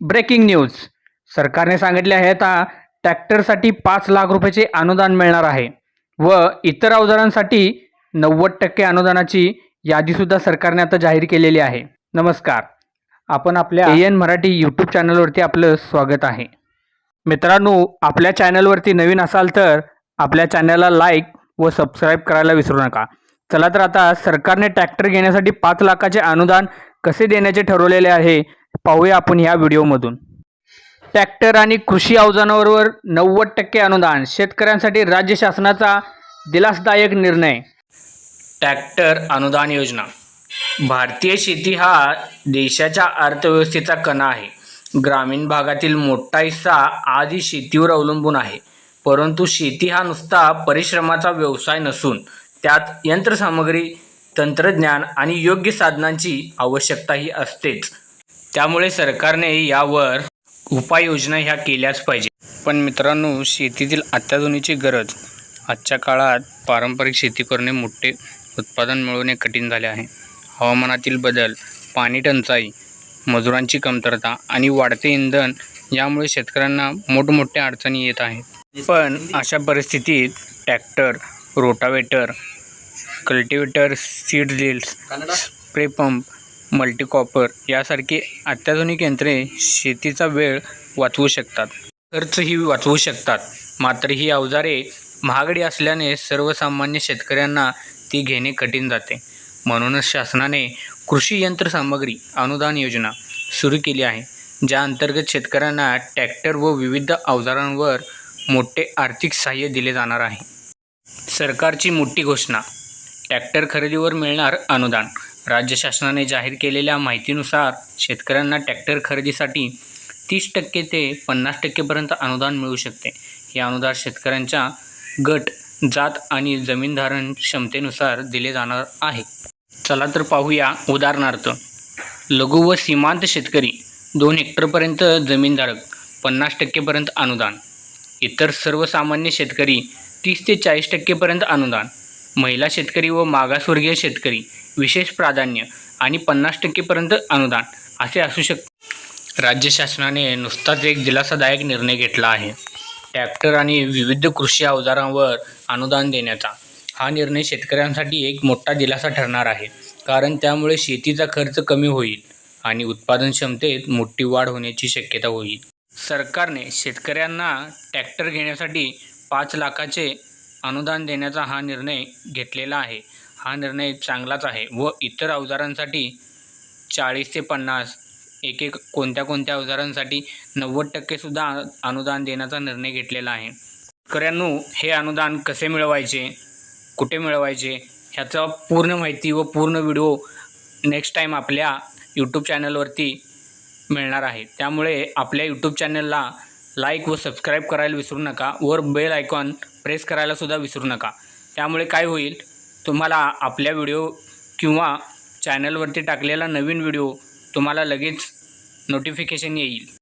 Breaking news सरकारने सांगितले आहे आता ट्रॅक्टरसाठी पाच लाख रुपयाचे अनुदान मिळणार आहे व इतर अवजारांसाठी नव्वद टक्के अनुदानाची यादीसुद्धा सरकारने आता जाहीर केलेली आहे. नमस्कार. आपण आपल्या एन मराठी यूट्यूब चॅनलवरती आपलं स्वागत आहे. मित्रांनो आपल्या चॅनलवरती नवीन असाल तर आपल्या चॅनलला लाईक व सबस्क्राईब करायला विसरू नका. चला तर आता सरकारने ट्रॅक्टर घेण्यासाठी पाच लाखाचे अनुदान कसे देण्याचे ठरवलेले आहे पाहूया आपण या व्हिडिओमधून. ट्रॅक्टर आणि कृषी अवजारांवर नव्वद टक्के अनुदान शेतकऱ्यांसाठी राज्य शासनाचा दिलासदायक निर्णय. ट्रॅक्टर अनुदान योजना. भारतीय शेती हा देशाच्या अर्थव्यवस्थेचा कणा आहे. ग्रामीण भागातील मोठा हिस्सा आधी शेतीवर अवलंबून आहे. परंतु शेती हा नुसता परिश्रमाचा व्यवसाय नसून त्यात यंत्रसामग्री तंत्रज्ञान आणि योग्य साधनांची आवश्यकताही असतेच. त्यामुळे सरकारने यावर उपाययोजना ह्या केल्याच पाहिजे. पण मित्रांनो शेतीतील अत्याधुनीची गरज आजच्या काळात पारंपरिक शेती करणे मोठे उत्पादन मिळवणे कठीण झाले आहे. हवामानातील बदल पाणी टंचाई मजुरांची कमतरता आणि वाढते इंधन यामुळे शेतकऱ्यांना मोठमोठ्या अडचणी येत आहेत. पण अशा परिस्थितीत tractor rotavator cultivator seed drills spray pump multicopper यासारखी अत्याधुनिक यंत्रे शेतीचा वेळ वाचवू शकतात. खर्चही वाचवू शकतात. मात्र ही अवजारे महागडी असल्याने सर्वसामान्य शेतकऱ्यांना ती घेणे कठीण जाते. म्हणूनच शासनाने कृषी यंत्रसामग्री अनुदान योजना सुरू केली आहे ज्या अंतर्गत शेतकऱ्यांना ट्रॅक्टर व विविध अवजारांवर मोठे आर्थिक सहाय्य दिले जाणार आहे. सरकारची मोठी घोषणा ट्रॅक्टर खरेदीवर मिळणार अनुदान. राज्य शासनाने जाहीर केलेल्या माहितीनुसार शेतकऱ्यांना ट्रॅक्टर खरेदीसाठी तीस टक्के ते पन्नास टक्केपर्यंत अनुदान मिळू शकते. हे अनुदान शेतकऱ्यांच्या गट जात आणि जमीन धारण क्षमतेनुसार दिले जाणार आहे. चला तर पाहूया उदाहरणार्थ. लघु व सीमांत शेतकरी दोन हेक्टरपर्यंत जमीनधारक पन्नास टक्केपर्यंत अनुदान. इतर सर्वसामान्य शेतकरी तीस ते चाळीस टक्केपर्यंत अनुदान. महिला शेतकरी व मागासवर्गीय शेतकरी विशेष प्राधान्य आणि पन्नास टक्केपर्यंत अनुदान असे असू शकते राज्य शासनाने नुसताच एक दिलासादायक निर्णय घेतला आहे. ट्रॅक्टर आणि विविध कृषी अवजारांवर अनुदान देण्याचा. हा निर्णय शेतकऱ्यांसाठी एक मोठा दिलासा ठरणार आहे कारण त्यामुळे शेतीचा खर्च कमी होईल आणि उत्पादन क्षमतेत मोठी वाढ होण्याची शक्यता होईल. सरकारने शेतकऱ्यांना ट्रॅक्टर घेण्यासाठी पाच लाखाचे अनुदान देण्याचा हा निर्णय घेतलेला आहे. हा निर्णय चांगलाच आहे व इतर अवजारांसाठी चाळीस ते पन्नास एक एक कोणत्या कोणत्या अवजारांसाठी नव्वद टक्केसुद्धा अनुदान देण्याचा निर्णय घेतलेला आहे. शेतकऱ्यांनो हे अनुदान कसे मिळवायचे कुठे मिळवायचे ह्याचा पूर्ण माहिती व पूर्ण व्हिडिओ नेक्स्ट टाईम आपल्या यूट्यूब चॅनलवरती मिळणार आहे. त्यामुळे आपल्या यूट्यूब चॅनलला लाईक व सबस्क्राईब करायला विसरू नका. वर बेल आयकॉन प्रेस करायला सुद्धा विसरू नका. त्यामुळे काय होईल? तुम्हाला आपल्या व्हिडिओ किंवा चॅनलवरती टाकलेला नवीन व्हिडिओ तुम्हाला लगेच नोटिफिकेशन येईल.